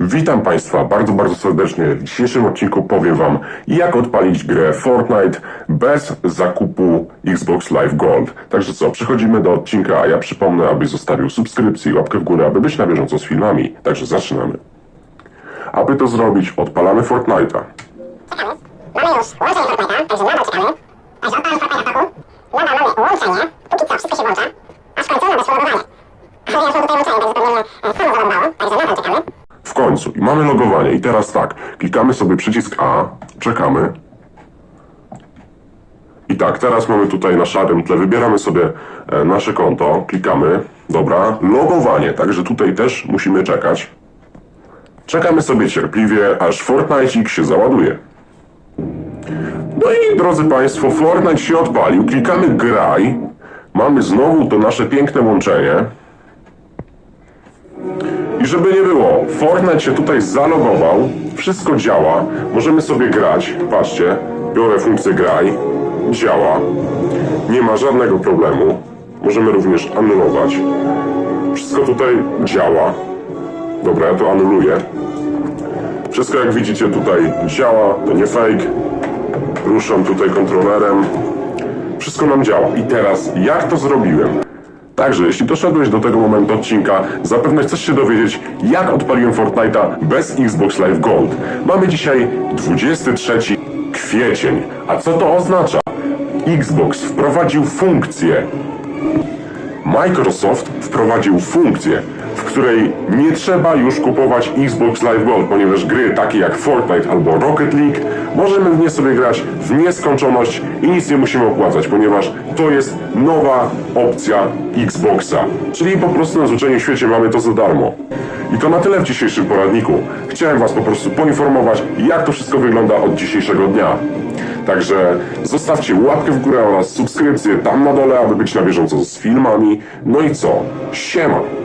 Witam Państwa bardzo, bardzo serdecznie. W dzisiejszym odcinku powiem Wam, jak odpalić grę Fortnite bez zakupu Xbox Live Gold. Także co, przechodzimy do odcinka, a ja przypomnę, abyś zostawił subskrypcję i łapkę w górę, aby być na bieżąco z filmami. Także zaczynamy. Aby to zrobić, odpalamy Fortnite'a. Mamy już łączenie Fortnite'a, także nadal czekamy. Także odpalamy Fortnite'a toku. Nadal mamy łączenie. Póki co wszystko się włącza. Aż końcowe bez ładowania. Ale ja już mam tutaj łączenie, także pewnie e, samo załadowało. Także nadal czekamy. Końcu. I mamy logowanie. I teraz tak, klikamy sobie przycisk A, czekamy. I tak, teraz mamy tutaj na szarym tle, wybieramy sobie e, nasze konto, klikamy, dobra, logowanie, także tutaj też musimy czekać. Czekamy sobie cierpliwie, aż Fortnite się załaduje. No i drodzy Państwo, Fortnite się odpalił, klikamy graj, mamy znowu to nasze piękne łączenie. I żeby nie było, Fortnite się tutaj zalogował, wszystko działa, możemy sobie grać, patrzcie, biorę funkcję graj, działa, nie ma żadnego problemu, możemy również anulować, wszystko tutaj działa, dobra, ja to anuluję, wszystko jak widzicie tutaj działa, to nie fake, ruszam tutaj kontrolerem, wszystko nam działa. I teraz, jak to zrobiłem? Także, jeśli doszedłeś do tego momentu odcinka, zapewne chcesz się dowiedzieć, jak odpaliłem Fortnite'a bez Xbox Live Gold. Mamy dzisiaj 23 kwiecień. A co to oznacza? Xbox wprowadził funkcję. Microsoft wprowadził funkcję, w której nie trzeba już kupować Xbox Live Gold, ponieważ gry takie jak Fortnite albo Rocket League możemy w nie sobie grać w nieskończoność i nic nie musimy opłacać, ponieważ to jest nowa opcja Xboxa. Czyli po prostu na zwyczajnym świecie mamy to za darmo. I to na tyle w dzisiejszym poradniku. Chciałem Was po prostu poinformować, jak to wszystko wygląda od dzisiejszego dnia. Także zostawcie łapkę w górę oraz subskrypcję tam na dole, aby być na bieżąco z filmami. No i co? Siema!